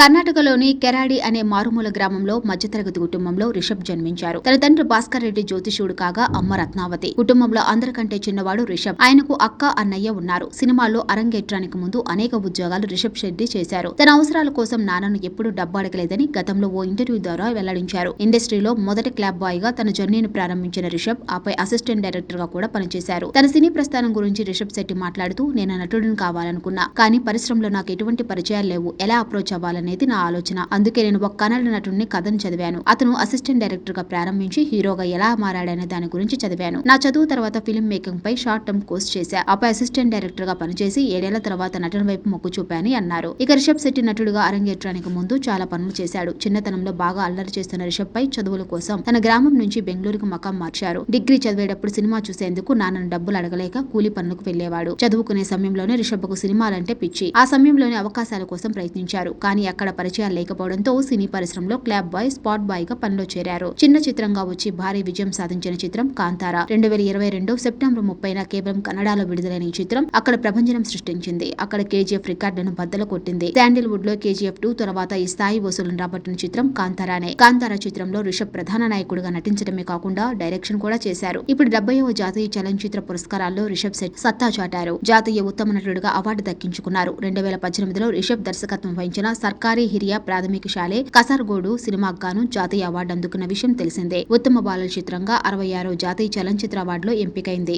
కర్ణాటకలోని కెరాడి అనే మారుమూల గ్రామంలో మధ్యతరగతి కుటుంబంలో రిషబ్ జన్మించారు. తన తండ్రి భాస్కర్ రెడ్డి జ్యోతిషుడు కాగా అమ్మ రత్నావతి. కుటుంబంలో అందరికంటే చిన్నవాడు రిషబ్. ఆయనకు అక్క అన్నయ్య ఉన్నారు. సినిమాల్లో అరంగేట్రానికి ముందు అనేక ఉద్యోగాలు రిషబ్ రెడ్డి చేశారు. తన అవసరాల కోసం నాన్నను ఎప్పుడూ డబ్బు అడగలేదని గతంలో ఓ ఇంటర్వ్యూ ద్వారా వెల్లడించారు. ఇండస్ట్రీలో మొదటి క్లాబ్ బాయ్గా తన జర్నీని ప్రారంభించిన రిషబ్ ఆపై అసిస్టెంట్ డైరెక్టర్గా కూడా పనిచేశారు. తన సినీ ప్రస్థానం గురించి రిషబ్ శెట్టి మాట్లాడుతూ నేను నటుడిని కావాలనుకున్నా కానీ పరిశ్రమలో నాకు ఎటువంటి పరిచయాలు లేవు. ఎలా అప్రోచ్ అవ్వాలని అనేది నా ఆలోచన. అందుకే నేను ఒక కన్నడ నటుడిని కథను చదివాను. అతను అసిస్టెంట్ డైరెక్టర్గా ప్రారంభించి హీరోగా ఎలా మారాడనే దాని గురించి చదివాను. నా చదువు తర్వాత ఫిల్మ్ మేకింగ్ పై షార్ట్ టర్మ్ కోర్స్ చేశా. ఆపై అసిస్టెంట్ డైరెక్టర్గా పనిచేసి ఏడేళ్ళ తర్వాత నటన వైపు మొగ్గు చూపాని అన్నారు. ఇక రిషబ్ శెట్టి నటుడుగా అరంగేట్రానికి ముందు చాలా పనులు చేశాడు. చిన్నతనంలో బాగా అల్లరి చేస్తున్న రిషబ్ పై చదువుల కోసం తన గ్రామం నుంచి బెంగళూరుకు మకాం మార్చారు. డిగ్రీ చదివేటప్పుడు సినిమా చూసేందుకు నాన్నను డబ్బులు అడగలేక కూలి పనులకు వెళ్ళేవాడు చదువుకునే సమయంలోనే రిషబ్కు సినిమాలంటే పిచ్చి. ఆ సమయంలోనే అవకాశాల కోసం ప్రయత్నించారు. కానీ అక్కడ పరిచయాలు లేకపోవడంతో సినీ పరిశ్రమలో క్లాబ్ బాయ్ స్పాట్ బాయ్గా పనిలో చేరారు. చిన్న చిత్రంగా వచ్చి భారీ విజయం సాధించిన చిత్రం కాంతారా. రెండు వేల ఇరవై రెండు సెప్టెంబర్ ముప్పైన కేవలం కన్నడలో విడుదలైన ఈ చిత్రం అక్కడ ప్రభంజనం సృష్టించింది. అక్కడ కేజీఎఫ్ రికార్డును బద్దలు కొట్టింది. శాండిల్వుడ్లో కేజీఎఫ్ టూ తర్వాత ఈ స్థాయి వసూలను రాబట్టిన చిత్రం కాంతారానే. కాంతారా చిత్రంలో రిషబ్ ప్రధాన నాయకుడిగా నటించడమే కాకుండా డైరెక్షన్ కూడా చేశారు. ఇప్పుడు డెబ్బైవ జాతీయ చలనచిత్ర పురస్కారాల్లో రిషబ్ సెట్ సత్తా చాటారు. జాతీయ ఉత్తమ నటుడిగా అవార్డు దక్కించుకున్నారు. రెండు వేల పద్దెనిమిదిలో రిషబ్ దర్శకత్వం వహించిన సర్కారీ హిరియా ప్రాథమిక శాలే కసర్గోడు సినిమాకు గాను జాతీయ అవార్డు అందుకున్న విషయం తెలిసిందే. ఉత్తమ బాలల చిత్రంగా అరవై ఆరో జాతీయ చలనచిత్ర అవార్డులో ఎంపికైంది.